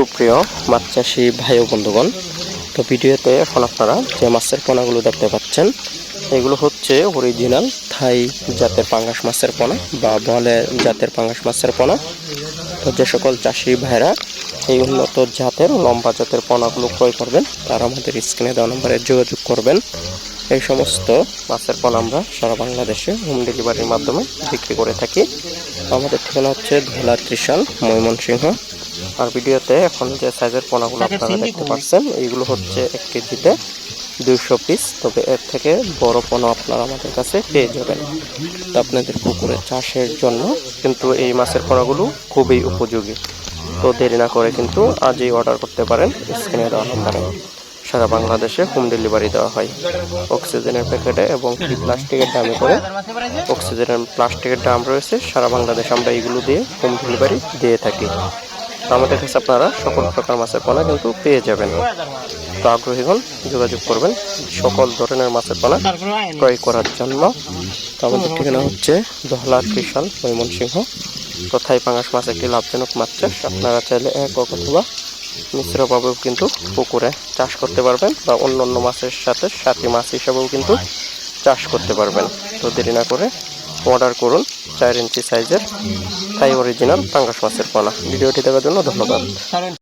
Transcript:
সুপ্রিয় মাছ চাষি ভাই ও বন্ধুগণ, তো ভিডিওতে এখন আপনারা যে মাছের পোনাগুলো দেখতে পাচ্ছেন, এগুলো হচ্ছে অরিজিনাল থাই জাতের পাঙ্গাস মাছের পোনা বা বলে জাতের পাঙ্গাস মাছের পোনা তো যে সকল চাষি ভাইরা এই উন্নত জাতের লম্বা জাতের পোনাগুলো ক্রয় করবেন, তারা আমাদের স্ক্রিনে দেওয়া নম্বরে যোগাযোগ করবেন। এই সমস্ত মাছের পোনা আমরা সারা বাংলাদেশে হোম ডেলিভারির মাধ্যমে বিক্রি করে থাকি। আমাদের ঠিকানা হচ্ছে ধোলা ত্রিশাল, ময়মনসিংহ আর ভিডিওতে এখন যে সাইজের পোনাগুলো আপনারা দেখতে পাচ্ছেন এইগুলো হচ্ছে এক কেজিতে দুইশো পিস তবে এর থেকে বড় পোনা আপনারা আমাদের কাছে পেয়ে যাবেন তো আপনাদের পুকুরে চাষের জন্য। কিন্তু এই মাছের পোনাগুলো খুবই উপযোগী। তো দেরি না করে কিন্তু আজই অর্ডার করতে পারেন স্ক্রিনে দেওয়া নম্বরে। সারা বাংলাদেশে হোম ডেলিভারি দেওয়া হয়। অক্সিজেনের প্যাকেটে এবং প্লাস্টিকের দামে করে অক্সিজেনের প্লাস্টিকের দাম রয়েছে সারা বাংলাদেশে আমরা এগুলো দিয়ে হোম ডেলিভারি দিয়ে থাকি। আমাদের কাছে আপনারা, সকল প্রকার মাছের পোনা কিন্তু পেয়ে যাবেন। তো আগ্রহী হন, যোগাযোগ করবেন সকল ধরনের মাছের পোনা ক্রয় করার জন্য। তো আমাদের ঠিকানা হচ্ছে দহলা ত্রিশাল, ময়মনসিংহ। তো থাই পাঙাশ মাছ একটি লাভজনক মাছ চাষ। আপনারা চাইলে এক অথবা মিশ্রভাবেও কিন্তু পুকুরে চাষ করতে পারবেন বা অন্য অন্য মাছের সাথে সাথী মাছ হিসাবেও কিন্তু চাষ করতে পারবেন। তো দেরি না করে অর্ডার করুন চার ইঞ্চি সাইজের থাই অরিজিনাল পাঙ্গাস মাছের পোনা ভিডিওটি দেখার জন্য ধন্যবাদ।